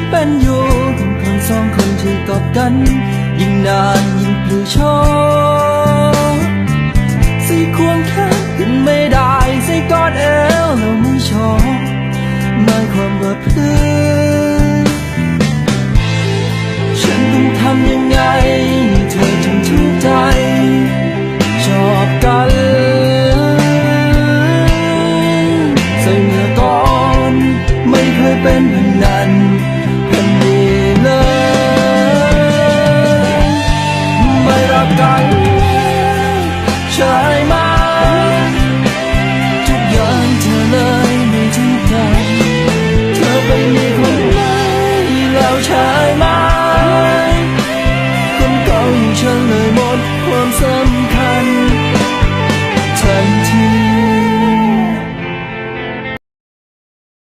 ที่เป็นอยู่ของสองคนที่กอบกัน ยิ่งนานยิ่งปลือโชสิควงแขนกันไม่ได้สิกอดเอวแล้วไม่ชอบหมายความว่าเพื่อ try my